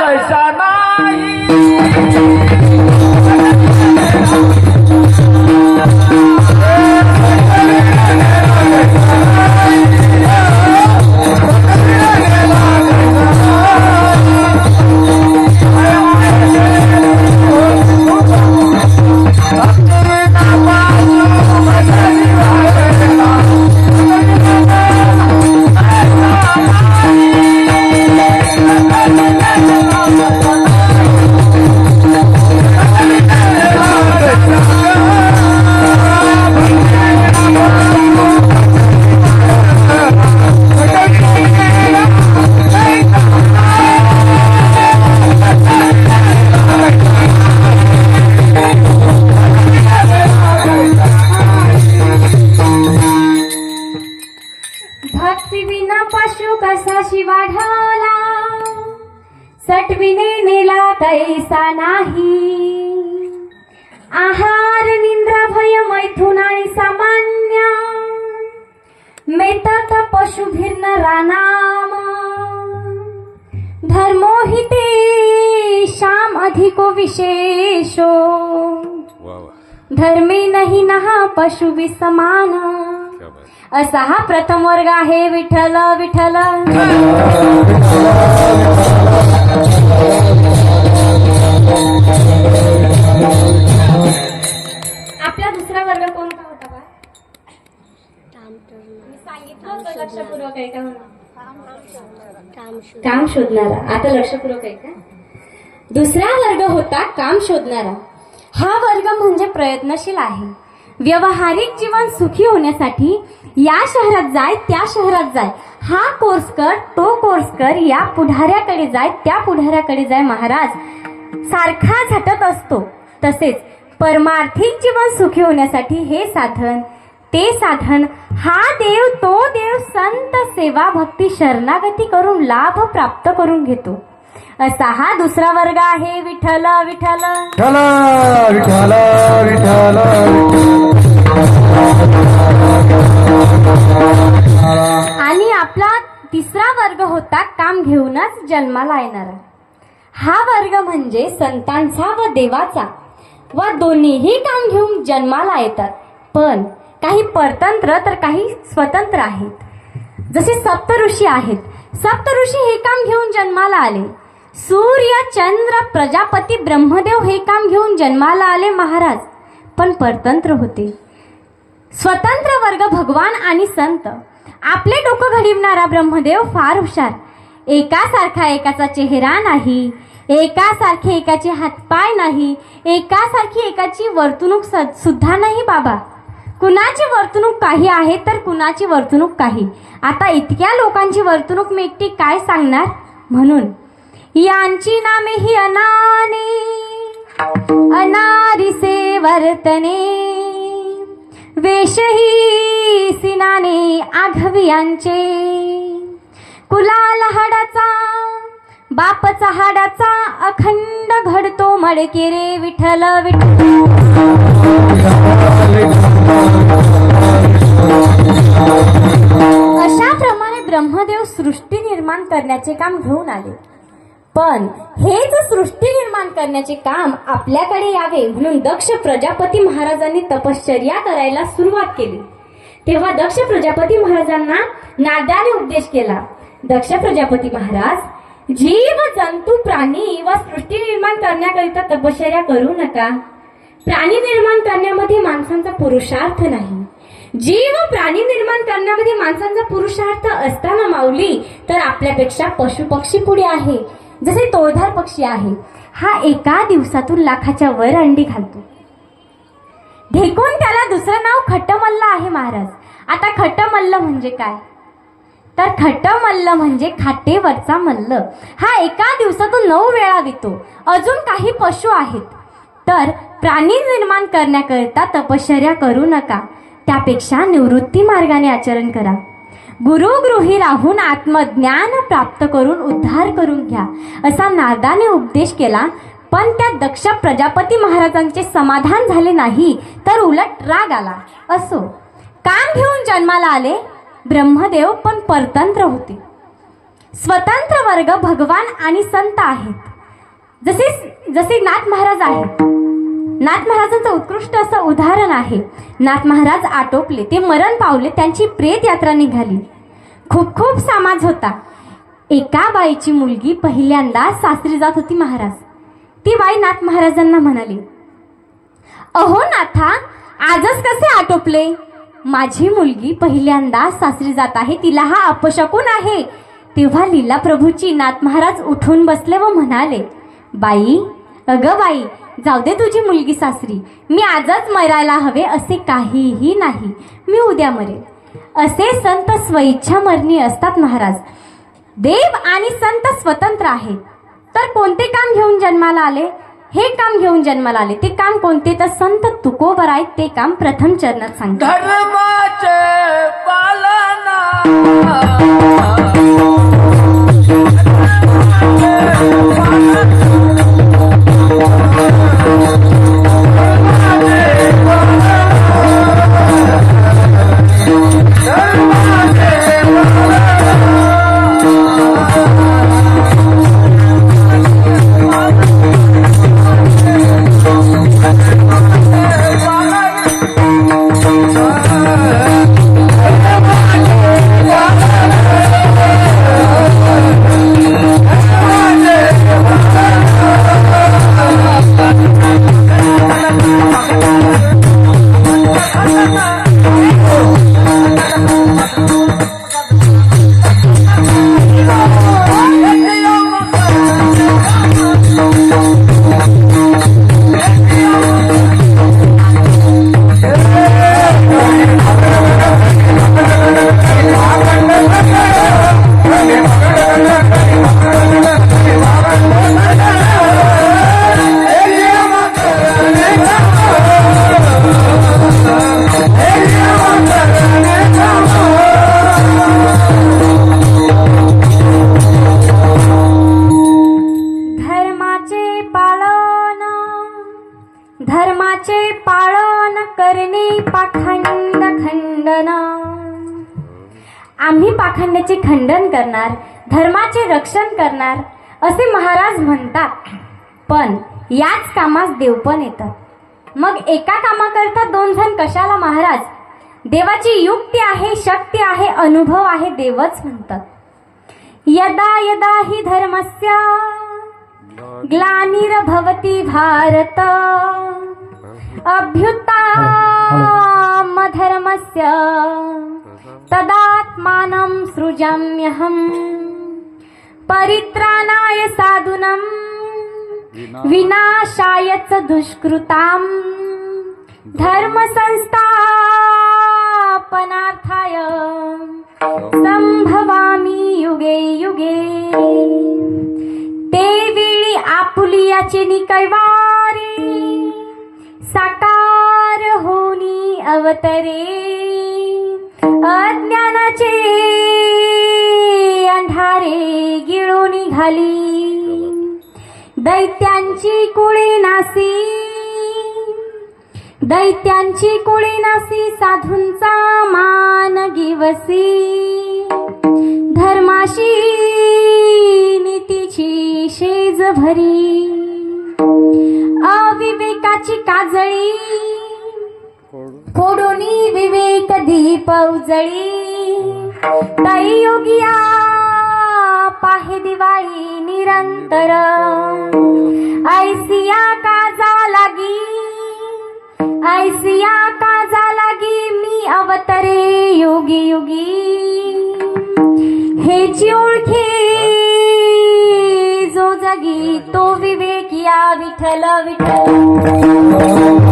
कैसा नाही विना पशु कसा शिवाढाला सटविने नेला कैसा नाही. आहार निंद्रा भय मैथुन आणि सामान्य. मेतात पशु भिन्न रानाम. धर्मो हि ते श्याम अधिको विशेषो. धर्मे नाही नहा पशु विसमान. असा हा प्रथम वर्ग आहे. विठ्ठल विठ्ठल. आपला दुसरा वर्ग कोणता होता बा? मी सांगितलं होतं लक्षपूर्वक आहे का म्हणून? काम शोधणारा. आता लक्षपूर्वक आहे का? दुसरा वर्ग होता काम शोधणारा. हा वर्ग म्हणजे प्रयत्नशील आहे. व्यवहारिक जीवन सुखी होण्यासाठी या शहरात जाय त्या शहरात जाय. हा कोर्स कर तो कोर्स कर या पुढाऱ्याकडे जाय त्या पुढाऱ्याकडे जाय महाराज. सारखा झटत असतो. तसेच परमार्थिक जीवन सुखी होण्यासाठी हे साधन ते साधन हा देव तो देव संत सेवा भक्ती शरणागती करून लाभ प्राप्त करून घेतो. असा हा दुसरा वर्ग आहे. विठ्ठल. विठ्ठल विठ्ठल विठ्ठल. घेऊनच जन्माला येणारा. हा वर्ग म्हणजे संतांचा व देवाचा व दोन्हीही काम घेऊन जन्माला येतात. पण काही परतंत्र तर काही स्वतंत्र आहेत. जसे सप्त ऋषी आहेत. सप्तऋषी हे काम घेऊन जन्माला आले. सूर्य चंद्र प्रजापती ब्रह्मदेव हे काम घेऊन जन्माला आले महाराज. पण परतंत्र होते. स्वतंत्र वर्ग भगवान आणि संत. आपले डोकं घडविणारा ब्रह्मदेव फार हुशार. एकासारखा एकाचा चेहरा नाही एकासारखे एकाचे हातपाय नाही एकासारखी एकाची वर्तणूक स- सुद्धा नाही बाबा. कुणाची वर्तणूक काही आहे तर कुणाची वर्तणूक काही? आता इतक्या लोकांची वर्तणूक मी एकटी काय सांगणार? म्हणून यांची नामे ही अनाने अनारिसे वर्तने. वेशही सिनाने आघवियांचे. कुलाल हाडाचा बापचा हाडाचा अखंड घडतो मडके रे विठ्ठल विठ्ठल. अशा प्रमाणे ब्रह्मदेव सृष्टी निर्माण करण्याचे काम घेऊन आले. पण हेच सृष्टी निर्माण करण्याचे काम आपल्याकडे यावे म्हणून दक्ष प्रजापती महाराजांनी तपश्चर्या करायला सुरुवात केली. तेव्हा दक्ष प्रजापती महाराजांना नादाने उपदेश केला. दक्ष प्रजापती महाराज जीव जंतू प्राणी व सृष्टी निर्माण करण्याकरिता तपश्चर्या करू नका. प्राणी निर्माण करण्यामध्ये माणसांचा पुरुषार्थ नाही. जीव प्राणी निर्माण करण्यामध्ये माणसांचा पुरुषार्थ असताना माऊली तर आपल्यापेक्षा पशु पक्षी पुढे आहे. जसे तोळधार पक्षी आहे हा एका दिवसातून लाखाच्या वर अंडी घालतो. ढेकून त्याला दुसरं नाव खट्टमल्ल आहे महाराज. आता खट्टमल्ल म्हणजे काय? तर खट मल्ल म्हणजे खाटेवरचा मल्ल. हा एका दिवसातून नऊ वेळा वितो. अजून काही पशु आहेत. तर प्राणी निर्माण करण्याकरिता तपश्चर्या करू नका. त्यापेक्षा निवृत्ती मार्गाने आचरण करा. गुरुगृही राहून आत्मज्ञान प्राप्त करून उद्धार करून घ्या. असा नारदाने उपदेश केला. पण त्या दक्ष प्रजापती महाराजांचे समाधान झाले नाही तर उलट राग आला. असो. काम घेऊन जन्माला आले ब्रह्मदेव पण परतंत्र होते. स्वतंत्र वर्ग भगवान आणि संत आहेत. जसे जसे नाथ महाराज आहेत. नाथ महाराजांचं उत्कृष्ट असं उदाहरण आहे. नाथ महाराज आटोपले ते मरण पावले त्यांची प्रेत यात्रा निघाली. खूप खूप समाज होता. एका बाईची मुलगी पहिल्यांदा सासरी जात होती महाराज. ती बाई नाथ महाराजांना म्हणाली अहो नाथा आजच कसे आटोपले? माझी मुलगी पहिल्यांदा सासरी जात आहे तिला हा अपशकून आहे. तेव्हा लीला प्रभूची नाथ महाराज उठून बसले व म्हणाले बाई अग बाई जाऊ दे तुझी मुलगी सासरी. मी आजच मरायला हवे असे काहीही नाही. मी उद्या मरेल असे संत स्वइच्छा मरणी असतात महाराज. देव आणि संत स्वतंत्र आहेत. तर कोणते काम घेऊन जन्माला आले? हे काम घेऊन जन्माला आले. ते काम कोणते? तर संत तुकोबर आहेत. ते काम प्रथम चरणात सांगतात. धर्माचे पालना. आम्ही पाखंडाचे खंडन करणार धर्माचे रक्षण करणार असे महाराज म्हणतात. पण याच कामास देव पण येतात मग एका कामाकरता दोन जण कशाला महाराज? देवाची युक्ती आहे शक्ती आहे अनुभव आहे देवच म्हणतात यदा यदा ही धर्मस्य ग्लानिर्भवति भारत। अभ्युत्थानमधर्मस्य तदात्मानं सृजाम्यहम् परित्राणाय साधूनं। विनाशाय च दुष्कृताम् धर्मसंस्थापनार्थाय संभवामी युगे युगे। ते वेळी आपुलियाचे निकैवारे साकार होनी अवतरे। झाली दैत्यांची कुळे नासी. दैत्यांची कुळी नासी साधूंचा मान गिवसी. धर्माशी नीतीची शेज भरी. अविवेकाची काजळी. कोडोनी विवेक दीप उजळी ताई योगिया पाहि दिवाळी निरंतर. ऐसिया काजा लागी ऐसिया काजा लागी मी अवतरे योगी योगी. हेची ओळखी जो जगी तो विवेक या विठ्ठल विठ्ठल.